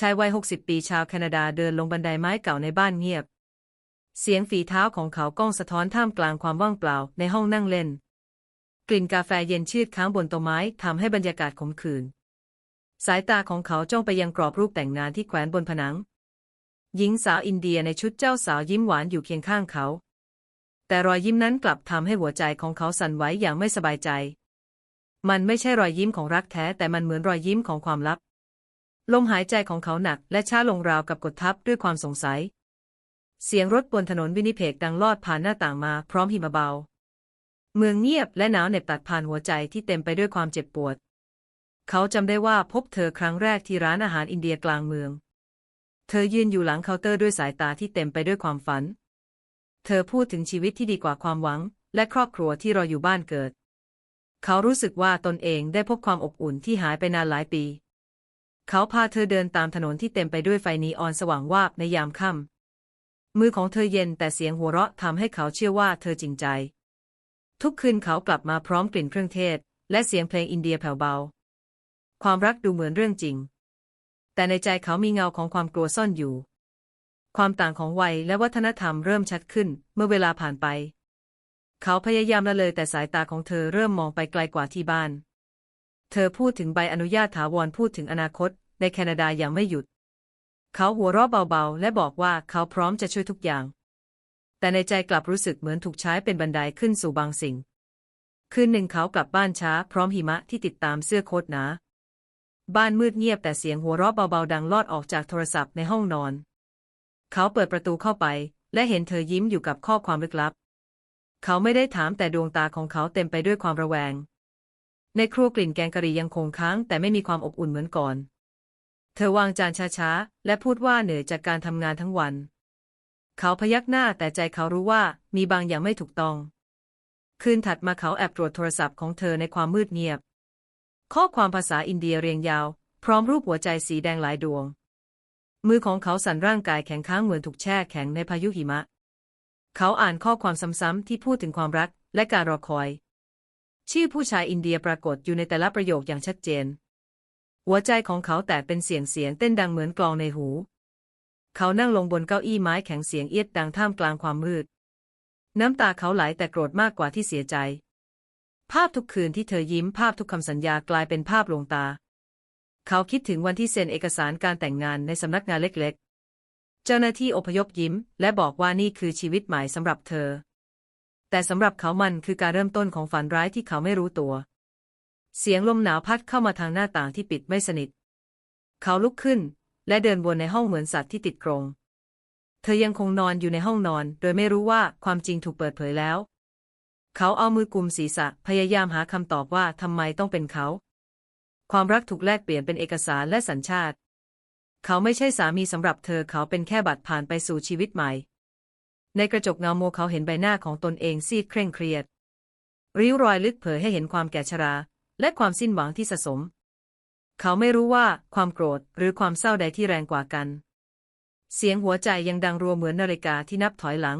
ชายวัย 60 ปีชาวแคนาดาเดินลงบันไดไม้เก่าในบ้านเงียบ เสียงฝีเท้าของเขาก้องสะท้อนท่ามกลางความว่างเปล่าในห้องนั่งเล่น กลิ่นกาแฟเย็นชืดค้างบนโต๊ะไม้ทำให้บรรยากาศขมขื่น สายตาของเขาจ้องไปยังกรอบรูปแต่งงานที่แขวนบนผนัง หญิงสาวอินเดียในชุดเจ้าสาวยิ้มหวานอยู่เคียงข้างเขา แต่รอยยิ้มนั้นกลับทำให้หัวใจของเขาสั่นไหวอย่างไม่สบายใจ มันไม่ใช่รอยยิ้มของรักแท้แต่มันเหมือนรอยยิ้มของความลับ ลมหายใจของเขาหนักและช้าลงราวกับกดทับด้วยความสงสัย เสียงรถบนถนนวินิเพกดังลอดผ่านหน้าต่างมาพร้อมหิมะเบา เมืองเงียบและหนาวเหน็บตัดผ่านหัวใจที่เต็มไปด้วยความเจ็บปวด เขาจำได้ว่าพบเธอครั้งแรกที่ร้านอาหารอินเดียกลางเมือง เธอยืนอยู่หลังเคาน์เตอร์ด้วยสายตาที่เต็มไปด้วยความฝัน เธอพูดถึงชีวิตที่ดีกว่าความหวัง และครอบครัวที่รออยู่บ้านเกิด เขารู้สึกว่าตนเองได้พบความอบอุ่นที่หายไปนานหลายปี เขาพาเธอเดินตามถนนที่เต็มไปด้วยไฟนีออนสว่างวาบในยามค่ำ มือของเธอเย็นแต่เสียงหัวเราะทำให้เขาเชื่อว่าเธอจริงใจ ทุกคืนเขากลับมาพร้อมกลิ่นเครื่องเทศ และเสียงเพลงอินเดียแผ่วเบา ความรักดูเหมือนเรื่องจริง แต่ในใจเขามีเงาของความกลัวซ่อนอยู่ ความต่างของวัยและวัฒนธรรมเริ่มชัดขึ้นเมื่อเวลาผ่านไป เขาพยายามละเลยแต่สายตาของเธอเริ่มมองไปไกลกว่าที่บ้าน เธอพูดถึงใบอนุญาตถาวรพูดถึงอนาคต ในแคนาดาอย่างไม่หยุด เขาหัวเราะเบาๆ และบอกว่าเขาพร้อมจะช่วยทุกอย่าง แต่ในใจกลับรู้สึกเหมือนถูกใช้เป็นบันไดขึ้นสู่บางสิ่ง คืนหนึ่งเขากลับบ้านช้า พร้อมหิมะที่ติดตามเสื้อโค้ทหนา บ้านมืดเงียบแต่เสียงหัวเราะเบาๆ ดังลอดออกจากโทรศัพท์ในห้องนอน เขาเปิดประตูเข้าไป และเห็นเธอยิ้มอยู่กับข้อความลึกลับ เขาไม่ได้ถามแต่ดวงตาของเขาเต็มไปด้วยความระแวง ในครัวกลิ่นแกงกะหรี่ยังคงค้าง แต่ไม่มีความอบอุ่นเหมือนก่อน เธอวางจานช้าๆ และพูดว่าเหนื่อยจากการทำงานทั้งวัน เขาพยักหน้าแต่ใจเขารู้ว่ามีบางอย่างไม่ถูกต้อง คืนถัดมาเขาแอบตรวจโทรศัพท์ของเธอในความมืดเงียบ ข้อความภาษาอินเดียเรียงยาว พร้อมรูปหัวใจสีแดงหลายดวง มือของเขาสั่นร่างกายแข็งค้างเหมือนถูกแช่แข็งในพายุหิมะ เขาอ่านข้อความซ้ำๆที่พูดถึงความรักและการรอคอย ชื่อผู้ชายอินเดียปรากฏอยู่ในแต่ละประโยคอย่างชัดเจน หัวใจของเขาแตกเป็นเสียงเสียงเต้นดังเหมือนกลองในหู เขานั่งลงบนเก้าอี้ไม้แข็งเสียงเอียดดังท่ามกลางความมืด น้ำตาเขาไหลแต่โกรธมากกว่าที่เสียใจ ภาพทุกคืนที่เธอยิ้มภาพทุกคำสัญญากลายเป็นภาพลวงตา เขาคิดถึงวันที่เซ็นเอกสารการแต่งงานในสำนักงานเล็กๆ เจ้าหน้าที่อพยพยิ้ม และบอกว่านี่คือชีวิตใหม่สำหรับเธอ แต่สำหรับเขามันคือการเริ่มต้นของฝันร้ายที่เขาไม่รู้ตัว เสียงลมหนาวพัดเข้ามาทางหน้าต่างที่ปิดไม่สนิท เขาลุกขึ้น และเดินวนในห้องเหมือนสัตว์ที่ติดกรง เธอยังคงนอนอยู่ในห้องนอน โดยไม่รู้ว่าความจริงถูกเปิดเผยแล้ว เขาเอามือกุมศีรษะพยายามหาคำตอบว่าทำไมต้องเป็นเขา ความรักถูกแลกเปลี่ยนเป็นเอกสารและสัญชาติ เขาไม่ใช่สามีสำหรับเธอเขาเป็นแค่บัตรผ่านไปสู่ชีวิตใหม่ ในกระจกเงาโมวเขาเห็นใบหน้าของตนเองซีดเคร่งเครียด ริ้วรอยลึกเผยให้เห็นความแก่ชรา และความสิ้นหวังที่สะสม เขาไม่รู้ว่าความโกรธหรือความเศร้าใดที่แรงกว่ากัน เสียงหัวใจยังดังรัวเหมือนนาฬิกาที่นับถอยหลัง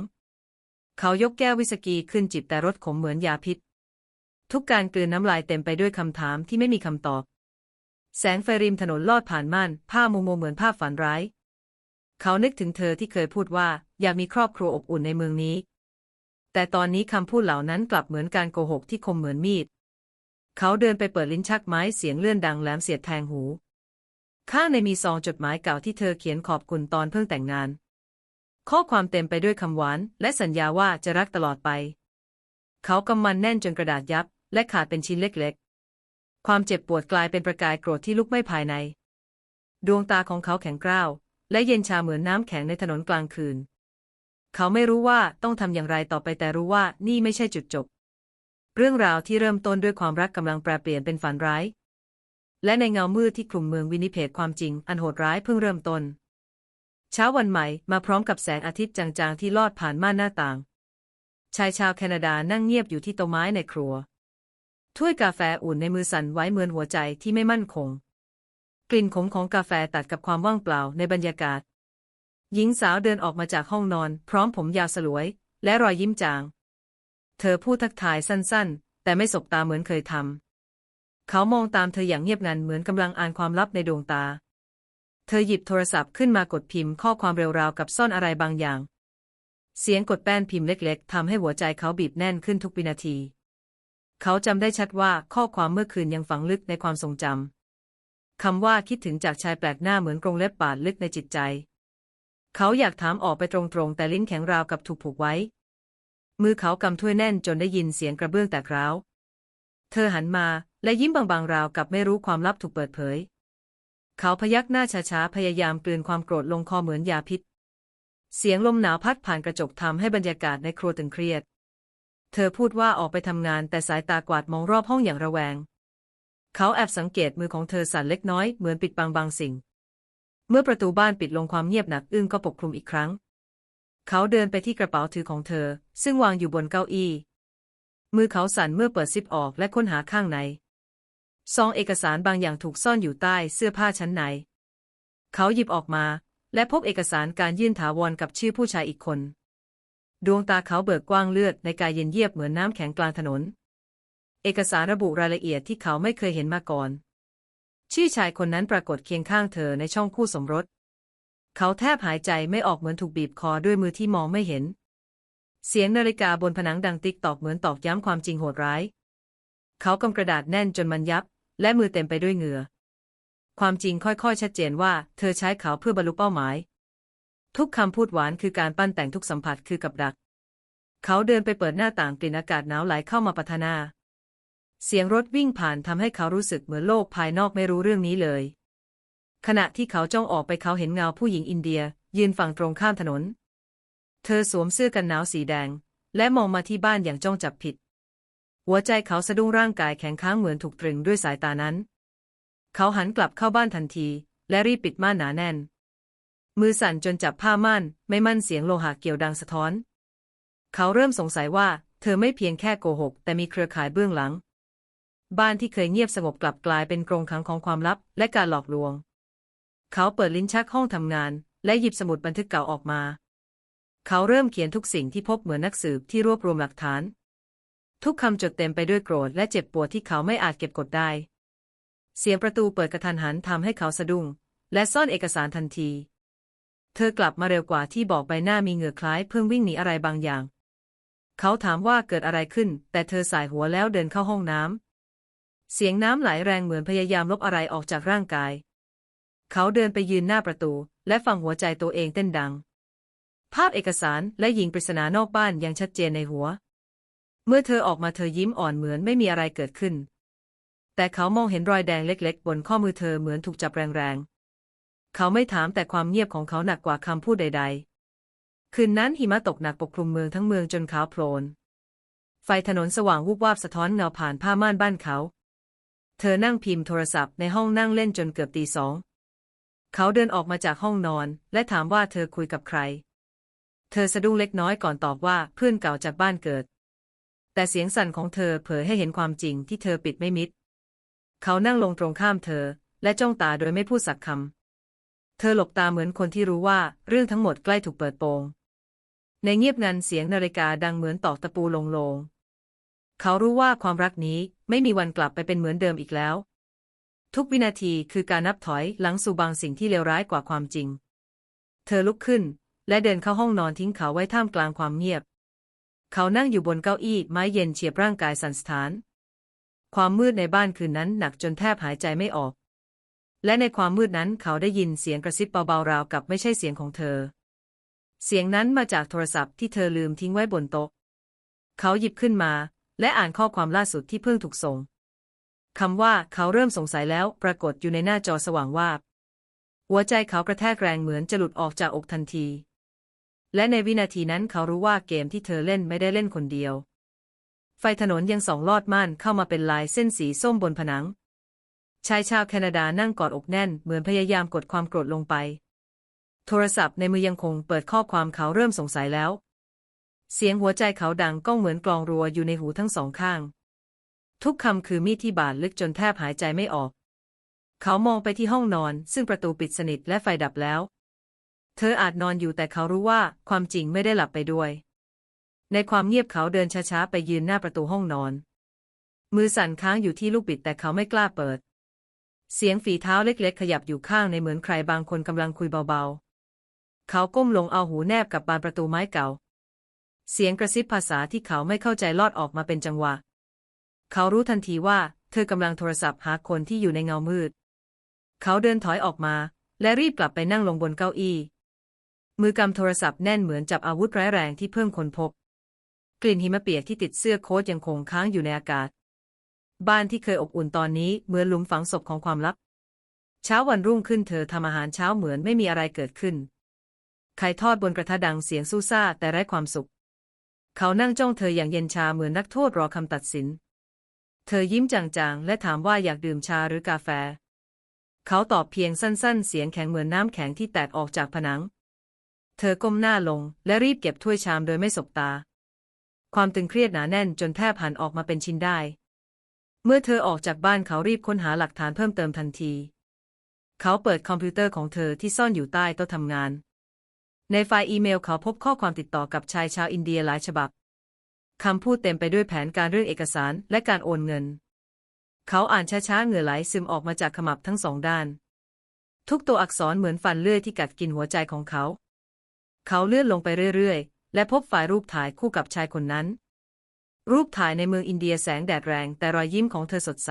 เขายกแก้ววิสกี้ขึ้นจิบแต่รสขมเหมือนยาพิษ ทุกการกลืนน้ำลายเต็มไปด้วยคำถามที่ไม่มีคำตอบ แสงไฟริมถนนลอดผ่านม่านผ้ามัวมัวเหมือนภาพฝันร้าย เขานึกถึงเธอที่เคยพูดว่า อยากมีครอบครัวอบอุ่นในเมืองนี้ แต่ตอนนี้คำพูดเหล่านั้นกลับเหมือนการโกหกที่คมเหมือนมีด เขาเดินไปเปิดลิ้นชักไม้เสียงเลื่อนดังแหลมเสียดแทงหู ข้างในมีซองจดหมายเก่าที่เธอเขียนขอบคุณตอนเพิ่งแต่งงาน ข้อความเต็มไปด้วยคำหวาน และสัญญาว่าจะรักตลอดไป เขากำมันแน่นจนกระดาษยับ และขาดเป็นชิ้นเล็กๆ ความเจ็บปวดกลายเป็นประกายโกรธที่ลุกไม้ภายใน ดวงตาของเขาแข็งกร้าว และเย็นชาเหมือนน้ำแข็งในถนนกลางคืน เขาไม่รู้ว่าต้องทำอย่างไรต่อไปแต่รู้ว่านี่ไม่ใช่จุดจบ เรื่องราวที่เริ่มต้นด้วยความรักกำลังแปรเปลี่ยนเป็นฝันร้าย และในเงามืดที่คลุมเมืองวินิเพกความจริง อันโหดร้ายเพิ่งเริ่มต้น เช้าวันใหม่มาพร้อมกับแสงอาทิตย์จางๆที่ลอดผ่านม่านหน้าต่าง ชายชาวแคนาดานั่งเงียบอยู่ที่โต๊ะไม้ในครัวถ้วยกาแฟอุ่นในมือสั่นไหวเหมือนหัวใจที่ไม่มั่นคง กลิ่นขมของกาแฟตัดกับความว่างเปล่าในบรรยากาศ หญิงสาวเดินออกมาจากห้องนอน พร้อมผมยาวสลวย และรอยยิ้มจาง เธอพูดทักทายสั้นๆ แต่ไม่สบตาเหมือนเคยทำ เขามองตามเธออย่างเงียบงันเหมือนกำลังอ่านความลับในดวงตา เธอหยิบโทรศัพท์ขึ้นมากดพิมพ์ข้อความเร็วราวกับซ่อนอะไรบางอย่าง เสียงกดแป้นพิมพ์เล็กๆทำให้หัวใจเขาบีบแน่นขึ้นทุกวินาที เขาจำได้ชัดว่าข้อความเมื่อคืนยังฝังลึกในความทรงจำ คำว่าคิดถึงจากชายแปลกหน้าเหมือนกรงเล็บปาดลึกในจิตใจ เขาอยากถามออกไปตรงๆ แต่ลิ้นแข็งราวกับถูกผูกไว้ มือเขากำถ้วยแน่นจนได้ยินเสียงกระเบื้องแตกร้าว เธอหันมาและยิ้มบางๆราวกับไม่รู้ความลับถูกเปิดเผย เขาพยักหน้าช้าๆพยายามกลืนความโกรธลงคอเหมือนยาพิษ เสียงลมหนาวพัดผ่านกระจกทำให้บรรยากาศในครัวตึงเครียด เธอพูดว่าออกไปทำงานแต่สายตากวาดมองรอบห้องอย่างระแวง เขาแอบสังเกตมือของเธอสั่นเล็กน้อยเหมือนปิดบังบางสิ่ง เมื่อประตูบ้านปิดลงความเงียบหนักอึ้งก็ปกคลุมอีกครั้ง เขาเดินไปที่กระเป๋าถือของเธอ ซึ่งวางอยู่บนเก้าอี้ มือเขาสั่นเมื่อเปิดซิปออกและค้นหาข้างในซองเอกสารบางอย่างถูกซ่อนอยู่ใต้เสื้อผ้าชั้นใน เขาหยิบออกมา และพบเอกสารการยื่นถาวรกับชื่อผู้ชายอีกคน ดวงตาเขาเบิกกว้างเลือดในกายเย็นเยียบเหมือนน้ำแข็งกลางถนน เอกสารระบุรายละเอียดที่เขาไม่เคยเห็นมาก่อน ชื่อชายคนนั้นปรากฏเคียงข้างเธอในช่องคู่สมรส เขาแทบหายใจไม่ออกเหมือนถูกบีบคอด้วยมือที่มองไม่เห็น เสียงนาฬิกาบนผนังดังติ๊กตอกเหมือนตอกย้ำความจริงโหดร้าย เขากำกระดาษแน่นจนมันยับ และมือเต็มไปด้วยเหงื่อ ความจริงค่อยๆ ชัดเจนว่า เธอใช้เขาเพื่อบรรลุเป้าหมาย ทุกคำพูดหวานคือการปั้นแต่งทุกสัมผัสคือกับดัก เขาเดินไปเปิดหน้าต่างกลิ่นอากาศหนาวไหลเข้ามาปะทนา เสียงรถวิ่งผ่านทำให้เขารู้สึกเหมือนโลกภายนอกไม่รู้เรื่องนี้เลย ขณะที่เขาจ้องออกไปเขาเห็นเงาผู้หญิงอินเดีย ยืนฝั่งตรงข้ามถนน เธอสวมเสื้อกันหนาวสีแดง และมองมาที่บ้านอย่างจ้องจับผิด หัวใจเขาสะดุ้งร่างกายแข็งค้างเหมือนถูกตรึงด้วยสายตานั้น เขาหันกลับเข้าบ้านทันที และรีบปิดม่านหนาแน่น มือสั่นจนจับผ้าม่านไม่มั่นเสียงโลหะเกี่ยวดังสะท้อน เขาเริ่มสงสัยว่า เธอไม่เพียงแค่โกหก แต่มีเครือข่ายเบื้องหลัง บ้านที่เคยเงียบสงบกลับกลายเป็นกรงขังของความลับและการหลอกลวง เขาเปิดลิ้นชักห้องทำงาน และหยิบสมุดบันทึกเก่าออกมา เขาเริ่มเขียนทุกสิ่งที่พบเหมือนนักสืบที่รวบรวมหลักฐาน ทุกคำจดเต็มไปด้วยโกรธและเจ็บปวดที่เขาไม่อาจเก็บกดได้ เสียงประตูเปิดกระทันหันทำให้เขาสะดุ้ง และซ่อนเอกสารทันที เธอกลับมาเร็วกว่าที่บอกใบหน้ามีเหงื่อคล้ายเพิ่งวิ่งหนีอะไรบางอย่าง เขาถามว่าเกิดอะไรขึ้น แต่เธอสายหัวแล้วเดินเข้าห้องน้ำ เสียงน้ำไหลแรงเหมือนพยายามลบอะไรออกจากร่างกาย เขาเดินไปยืนหน้าประตู และฟังหัวใจตัวเองเต้นดัง ภาพเอกสารและหญิงปริศนานอกบ้านยังชัดเจนในหัว เมื่อเธอออกมาเธอยิ้มอ่อนเหมือนไม่มีอะไรเกิดขึ้น แต่เขามองเห็นรอยแดงเล็ก ๆ บนข้อมือเธอเหมือนถูกจับแรงๆ เขาไม่ถามแต่ความเงียบของเขาหนักกว่าคำพูดใด ๆ คืนนั้นหิมะตกหนักปกคลุมเมืองทั้งเมืองจนขาวโพลนไฟถนนสว่างวูบวาบสะท้อนเงาผ่านผ้าม่านบ้านเขา เธอนั่งพิมพ์โทรศัพท์ในห้องนั่งเล่นจนเกือบตีสอง เขาเดินออกมาจากห้องนอน และถามว่าเธอคุยกับใคร เธอสะดุ้งเล็กน้อยก่อนตอบว่าเพื่อนเก่าจากบ้านเกิด แต่เสียงสั่นของเธอเผยให้เห็นความจริงที่เธอปิดไม่มิด เขานั่งลงตรงข้ามเธอ และจ้องตาโดยไม่พูดสักคำ เธอหลบตาเหมือนคนที่รู้ว่าเรื่องทั้งหมดใกล้ถูกเปิดโปง ในเงียบงันเสียงนาฬิกาดังเหมือนตอกตะปูลงโลง เขารู้ว่าความรักนี้ ไม่มีวันกลับไปเป็นเหมือนเดิมอีกแล้ว ทุกวินาทีคือการนับถอยหลังสู่บางสิ่งที่เลวร้ายกว่าความจริง เธอลุกขึ้น และเดินเข้าห้องนอนทิ้งเขาไว้ท่ามกลางความเงียบ เขานั่งอยู่บนเก้าอี้ไม้เย็นเฉียบร่างกายสันสะท้าน ความมืดในบ้านคืนนั้นหนักจนแทบหายใจไม่ออก และในความมืดนั้นเขาได้ยินเสียงกระซิบเบาๆราวกับไม่ใช่เสียงของเธอ เสียงนั้นมาจากโทรศัพท์ที่เธอลืมทิ้งไว้บนโต๊ะ เขาหยิบขึ้นมา และอ่านข้อความล่าสุดที่เพิ่งถูกส่งคำว่าเขาเริ่มสงสัยแล้วปรากฏอยู่ในหน้าจอสว่างวาบ หัวใจเขากระแทกแรงเหมือนจะหลุดออกจากอกทันที และในวินาทีนั้นเขารู้ว่าเกมที่เธอเล่นไม่ได้เล่นคนเดียว ไฟถนนยังส่องลอดม่านเข้ามาเป็นลายเส้นสีส้มบนผนัง ชายชาวแคนาดานั่งกอดอกแน่นเหมือนพยายามกดความโกรธลงไป โทรศัพท์ในมือยังคงเปิดข้อความเขาเริ่มสงสัยแล้ว เสียงหัวใจเขาดังก้องเหมือนกลองรัวอยู่ในหูทั้งสองข้าง ทุกคำคือมีดที่บาดลึกจนแทบหายใจไม่ออก เขามองไปที่ห้องนอน ซึ่งประตูปิดสนิทและไฟดับแล้ว เธออาจนอนอยู่แต่เขารู้ว่าความจริงไม่ได้หลับไปด้วย ในความเงียบเขาเดินช้าๆไปยืนหน้าประตูห้องนอน มือสั่นค้างอยู่ที่ลูกบิดแต่เขาไม่กล้าเปิด เสียงฝีเท้าเล็กๆ ขยับอยู่ข้างในเหมือนใครบางคนกำลังคุยเบาๆ เขาก้มลงเอาหูแนบกับบานประตูไม้เก่า เสียงกระซิบภาษาที่เขาไม่เข้าใจลอดออกมาเป็นจังหวะ เขารู้ทันทีว่า เธอกำลังโทรศัพท์หาคนที่อยู่ในเงามืด เขาเดินถอยออกมา และรีบกลับไปนั่งลงบนเก้าอี้ มือกำโทรศัพท์แน่นเหมือนจับอาวุธร้ายแรงที่เพิ่งค้นพบ กลิ่นหิมะเปียกที่ติดเสื้อโค้ทยังคงค้างอยู่ในอากาศ บ้านที่เคยอบอุ่นตอนนี้เหมือนหลุมฝังศพของความลับ เช้าวันรุ่งขึ้นเธอทำอาหารเช้าเหมือนไม่มีอะไรเกิดขึ้นไข่ทอดบนกระทะดังเสียงสู้ซ่าแต่ไร้ความสุข เขานั่งจ้องเธออย่างเย็นชาเหมือนนักโทษรอคำตัดสิน เธอยิ้มจางๆ และถามว่าอยากดื่มชาหรือกาแฟ เขาตอบเพียงสั้นๆ เสียงแข็งเหมือนน้ำแข็งที่แตกออกจากผนัง เธอก้มหน้าลงและรีบเก็บถ้วยชามโดยไม่สบตา ความตึงเครียดหนาแน่นจนแทบหันออกมาเป็นชิ้นได้ เมื่อเธอออกจากบ้านเขารีบค้นหาหลักฐานเพิ่มเติมทันที เขาเปิดคอมพิวเตอร์ของเธอที่ซ่อนอยู่ใต้โต๊ะทำงาน ในไฟล์อีเมลเขาพบข้อความติดต่อกับชายชาวอินเดียหลายฉบับ คำพูดเต็มไปด้วยแผนการเรื่องเอกสารและการโอนเงิน เขาอ่านช้าๆเหงื่อไหลซึมออกมาจากขมับทั้งสองด้าน ทุกตัวอักษรเหมือนฟันเลื่อยที่กัดกินหัวใจของเขา เขาเลื่อนลงไปเรื่อยๆ และพบฝ่ายรูปถ่ายคู่กับชายคนนั้น รูปถ่ายในเมืองอินเดียแสงแดดแรงแต่รอยยิ้มของเธอสดใส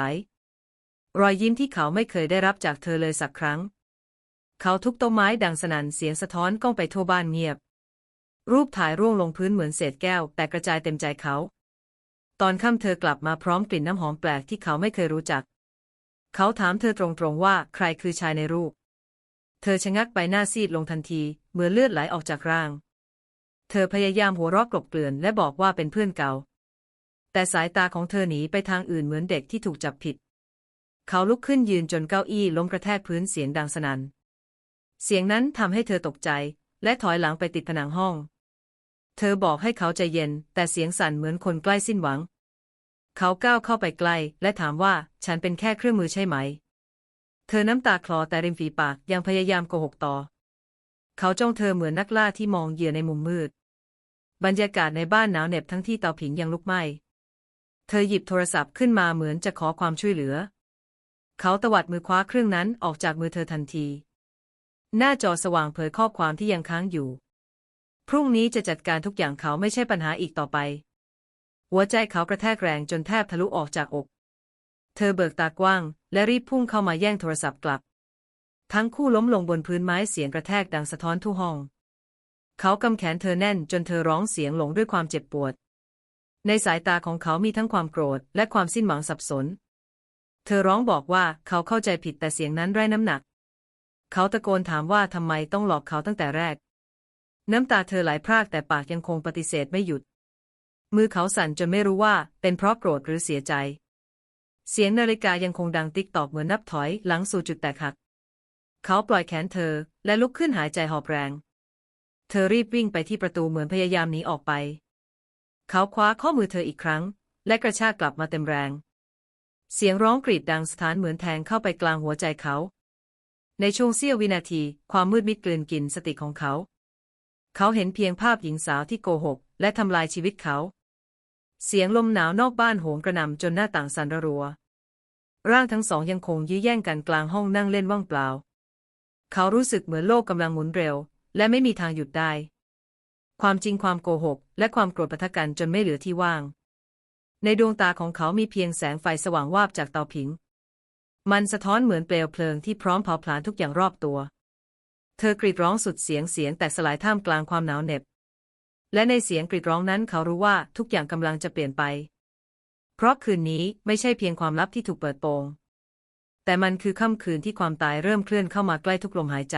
รอยยิ้มที่เขาไม่เคยได้รับจากเธอเลยสักครั้ง เขาทุบโต๊ะไม้ดังสนั่นเสียงสะท้อนก้องไปทั่วบ้านเงียบ รูปถ่ายร่วงลงพื้นเหมือนเศษแก้ว แต่กระจายเต็มใจเขา ตอนค่ำเธอกลับมาพร้อมกลิ่นน้ำหอมแปลกที่เขาไม่เคยรู้จัก เขาถามเธอตรงๆว่าใครคือชายในรูป เธอชะงักใบหน้าซีดลงทันที เหมือนเลือดไหลออกจากร่าง เธอพยายามหัวเราะกลบเกลื่อนและบอกว่าเป็นเพื่อนเก่า แต่สายตาของเธอหนีไปทางอื่นเหมือนเด็กที่ถูกจับผิด เขาลุกขึ้นยืนจนเก้าอี้ล้มกระแทกพื้นเสียงดังสนั่น เสียงนั้นทำให้เธอตกใจ และถอยหลังไปติดผนังห้อง เธอบอกให้เขาใจเย็น แต่เสียงสั่นเหมือนคนใกล้สิ้นหวัง เขาก้าวเข้าไปใกล้ และถามว่าฉันเป็นแค่เครื่องมือใช่ไหม เธอน้ำตาคลอแต่ริมฝีปากยังพยายามโกหกต่อ เขาจ้องเธอเหมือนนักล่าที่มองเหยื่อในมุมมืด บรรยากาศในบ้านหนาวเหน็บทั้งที่เตาผิงยังลุกไหม้ เธอหยิบโทรศัพท์ขึ้นมาเหมือนจะขอความช่วยเหลือ เขาตวัดมือคว้าเครื่องนั้นออกจากมือเธอทันที หน้าจอสว่างเผยข้อความที่ยังค้างอยู่ พรุ่งนี้จะจัดการทุกอย่างเขาไม่ใช่ปัญหาอีกต่อไป หัวใจเขากระแทกแรงจนแทบทะลุออกจากอก เธอเบิกตากว้าง และรีบพุ่งเข้ามาแย่งโทรศัพท์กลับ ทั้งคู่ล้มลงบนพื้นไม้เสียงกระแทกดังสะท้อนทั่วห้อง เขากำแขนเธอแน่นจนเธอร้องเสียงหลงด้วยความเจ็บปวด ในสายตาของเขามีทั้งความโกรธและความสิ้นหวังสับสน เธอร้องบอกว่าเขาเข้าใจผิดแต่เสียงนั้นไร้น้ำหนัก เขาตะโกนถามว่าทำไมต้องหลอกเขาตั้งแต่แรก น้ำตาเธอไหลพรากแต่ปากยังคงปฏิเสธไม่หยุด มือเขาสั่นจนไม่รู้ว่าเป็นเพราะโกรธหรือเสียใจ เสียงนาฬิกายังคงดังติ๊กตอกเหมือนนับถอยหลังสู่จุดแตกหัก เขาปล่อยแขนเธอและลุกขึ้นหายใจหอบแรง เธอรีบวิ่งไปที่ประตูเหมือนพยายามหนีออกไป เขาคว้าข้อมือเธออีกครั้ง และกระชากกลับมาเต็มแรง เสียงร้องกรีดดังสถานเหมือนแทงเข้าไปกลางหัวใจเขา ในช่วงเสี้ยววินาที ความมืดมิดกลืนกินสติของเขา เขาเห็นเพียงภาพหญิงสาวที่โกหก และทำลายชีวิตเขา เสียงลมหนาวนอกบ้านโหมกระหน่ำจนหน้าต่างสั่นระรัว ร่างทั้งสองยังคงยื้อแย่งกันกลางห้องนั่งเล่นว่างเปล่า เขารู้สึกเหมือนโลกกำลังหมุนเร็ว และไม่มีทางหยุดได้ ความจริงความโกหก และความโกรธปะทะกันจนไม่เหลือที่ว่าง ในดวงตาของเขามีเพียงแสงไฟสว่างวาบจากเตาผิง มันสะท้อนเหมือนเปลวเพลิงที่พร้อมเผาผลาญทุกอย่างรอบตัว เธอกรีดร้องสุดเสียงเสียงแตกสลายท่ามกลางความหนาวเหน็บ และในเสียงกรีดร้องนั้นเขารู้ว่าทุกอย่างกำลังจะเปลี่ยนไป เพราะคืนนี้ไม่ใช่เพียงความลับที่ถูกเปิดโปง แต่มันคือค่ำคืนที่ความตายเริ่มเคลื่อนเข้ามาใกล้ทุกลมหายใจ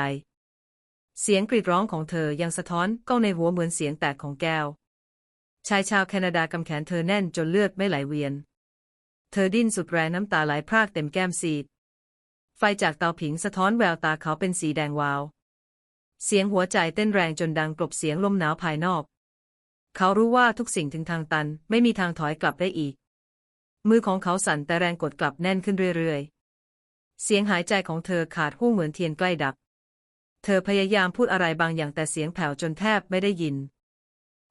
เสียงกรีดร้องของเธอยังสะท้อนก้องในหัวเหมือนเสียงแตกของแก้ว ชายชาวแคนาดากำแขนเธอแน่นจนเลือดไม่ไหลเวียน เธอดิ้นสุดแรงน้ำตาไหลพรากเต็มแก้มซีด ไฟจากเตาผิงสะท้อนแววตาเขาเป็นสีแดงวาว เสียงหัวใจเต้นแรงจนดังกลบเสียงลมหนาวภายนอก เขารู้ว่าทุกสิ่งถึงทางตันไม่มีทางถอยกลับได้อีก มือของเขาสั่นแต่แรงกดกลับแน่นขึ้นเรื่อยๆ เสียงหายใจของเธอขาดหู้เหมือนเทียนใกล้ดับ เธอพยายามพูดอะไรบางอย่างแต่เสียงแผ่วจนแทบไม่ได้ยิน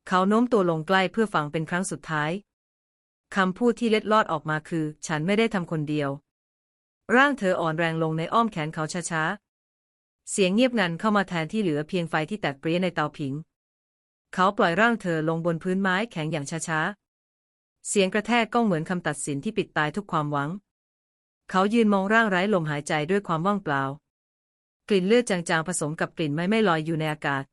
เขาโน้มตัวลงใกล้เพื่อฟังเป็นครั้งสุดท้าย คำพูดที่เล็ดลอดออกมาคือ ฉันไม่ได้ทำคนเดียว ร่างเธออ่อนแรงลงในอ้อมแขนเขาช้าๆ เสียงเงียบงันเข้ามาแทนที่เหลือเพียงไฟที่แตกเปรี้ยในเตาผิง เขาปล่อยร่างเธอลงบนพื้นไม้แข็งอย่างช้าๆ เสียงกระแทกก้องเหมือนคำตัดสินที่ปิดตายทุกความหวัง เขายืนมองร่างไร้ลมหายใจด้วยความว่างเปล่า กลิ่นเลือดจางๆผสมกับกลิ่นไม้ไม่ลอยอยู่ในอากาศ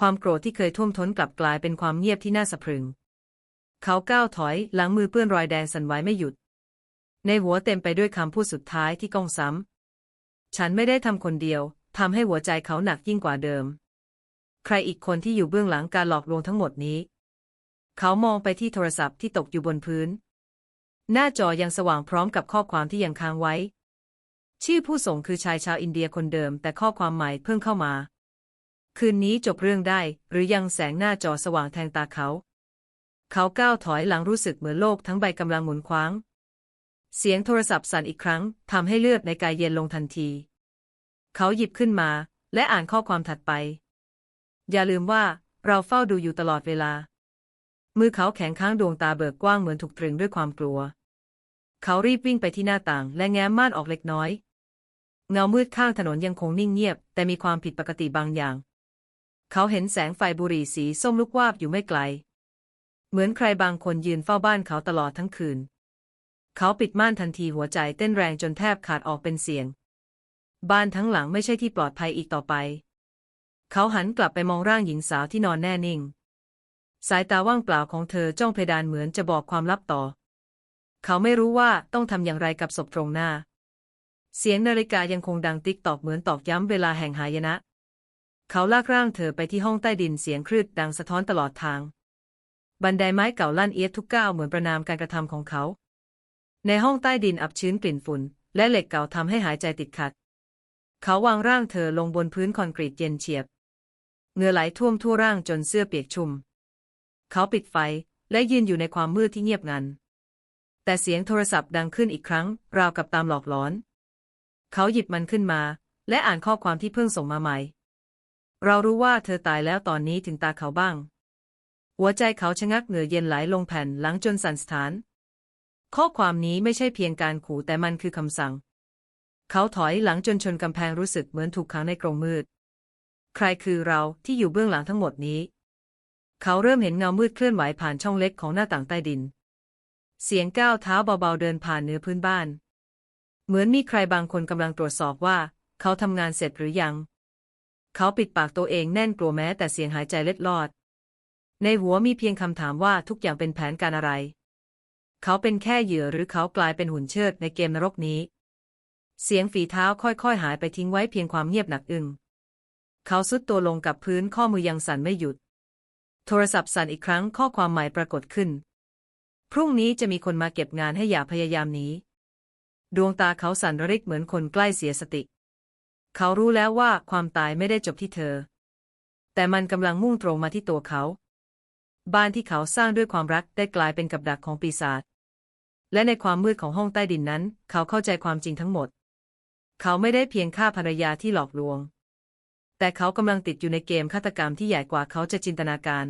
ความโกรธที่เคยท่วมท้นกลับกลายเป็นความเงียบที่น่าสะพรึง เขาก้าวถอยหลังมือเปื้อนรอยแดงสั่นไหวไม่หยุด ในหัวเต็มไปด้วยคำพูดสุดท้ายที่ก้องซ้ำ ฉันไม่ได้ทำคนเดียวทำให้หัวใจเขาหนักยิ่งกว่าเดิม ใครอีกคนที่อยู่เบื้องหลังการหลอกลวงทั้งหมดนี้ เขามองไปที่โทรศัพท์ที่ตกอยู่บนพื้น หน้าจอยังสว่างพร้อมกับข้อความที่ยังค้างไว้ ชื่อผู้ส่งคือชายชาวอินเดียคนเดิม แต่ข้อความใหม่เพิ่งเข้ามา คืนนี้จบเรื่องได้ หรือยังแสงหน้าจอสว่างแทงตาเขา เขาก้าวถอยหลังรู้สึกเหมือนโลกทั้งใบกำลังหมุนคว้าง เสียงโทรศัพท์สั่นอีกครั้งทำให้เลือดในกายเย็นลงทันที เขาหยิบขึ้นมา และอ่านข้อความถัดไป อย่าลืมว่าเราเฝ้าดูอยู่ตลอดเวลา มือเขาแข็งค้างดวงตาเบิกกว้างเหมือนถูกตรึงด้วยความกลัว เขารีบวิ่งไปที่หน้าต่าง และแง้มม่านออกเล็กน้อย เงามืดข้างถนนยังคงนิ่งเงียบ แต่มีความผิดปกติบางอย่าง เขาเห็นแสงไฟบุหรี่สีส้มลุกวาบอยู่ไม่ไกล เหมือนใครบางคนยืนเฝ้าบ้านเขาตลอดทั้งคืน เขาปิดม่านทันทีหัวใจเต้นแรงจนแทบขาดออกเป็นเสียง บ้านทั้งหลังไม่ใช่ที่ปลอดภัยอีกต่อไป เขาหันกลับไปมองร่างหญิงสาวที่นอนแน่นิ่ง สายตาว่างเปล่าของเธอจ้องเพดานเหมือนจะบอกความลับต่อ เขาไม่รู้ว่าต้องทำอย่างไรกับศพตรงหน้า เสียงนาฬิกายังคงดังติ๊กตอกเหมือนตอกย้ำเวลาแห่งหายนะ เขาลากร่างเธอไปที่ห้องใต้ดินเสียงครืดดังสะท้อนตลอดทาง บันไดไม้เก่าลั่นเอียดทุกก้าวเหมือนประนามการกระทำของเขา ในห้องใต้ดินอับชื้นกลิ่นฝุ่น และเหล็กเก่าทำให้หายใจติดขัด เขาวางร่างเธอลงบนพื้นคอนกรีตเย็นเฉียบเหงื่อไหลท่วมทั่วร่างจนเสื้อเปียกชุ่ม เขาปิดไฟและยืนอยู่ในความมืดที่เงียบงัน แต่เสียงโทรศัพท์ดังขึ้นอีกครั้ง ราวกับตามหลอกหลอน เขาหยิบมันขึ้นมา และอ่านข้อความที่เพิ่งส่งมาใหม่ เรารู้ว่าเธอตายแล้วตอนนี้ถึงตาเขาบ้าง หัวใจเขาชะงักเหงื่อเย็นไหลลงแผ่นหลังจนสั่นสะท้าน ข้อความนี้ไม่ใช่เพียงการขู่แต่มันคือคำสั่ง เขาถอยหลังจนชนกำแพงรู้สึกเหมือนถูกขังในกรงมืด ใครคือเราที่อยู่เบื้องหลังทั้งหมดนี้ เขาเริ่มเห็นเงามืดเคลื่อนไหวผ่านช่องเล็กของหน้าต่างใต้ดิน เสียงก้าวเท้าเบาๆเดินผ่านเนื้อพื้นบ้าน เหมือนมีใครบางคนกำลังตรวจสอบว่า เขาทำงานเสร็จหรือยัง เขาปิดปากตัวเองแน่นกลัวแม้แต่เสียงหายใจเล็ดลอด ในหัวมีเพียงคำถามว่าทุกอย่างเป็นแผนการอะไร เขาเป็นแค่เหยื่อหรือเขากลายเป็นหุ่นเชิดในเกมนรกนี้ เสียงฝีเท้าค่อยๆ หายไปทิ้งไว้เพียงความเงียบหนักอึ้ง เขาซุดตัวลงกับพื้นข้อมือยังสั่นไม่หยุด โทรศัพท์สั่นอีกครั้งข้อความใหม่ปรากฏขึ้น พรุ่งนี้จะมีคนมาเก็บงานให้อย่าพยายามหนีดวงตาเขาสั่นระริกเหมือนคนใกล้เสียสติ เขารู้แล้วว่าความตายไม่ได้จบที่เธอ แต่มันกำลังมุ่งตรงมาที่ตัวเขา บ้านที่เขาสร้างด้วยความรักได้กลายเป็นกับดักของปีศาจ และในความมืดของห้องใต้ดินนั้น เขาเข้าใจความจริงทั้งหมด เขาไม่ได้เพียงฆ่าภรรยาที่หลอกลวง แต่เขากำลังติดอยู่ในเกมฆาตกรรมที่ใหญ่กว่าเขาจะจินตนาการ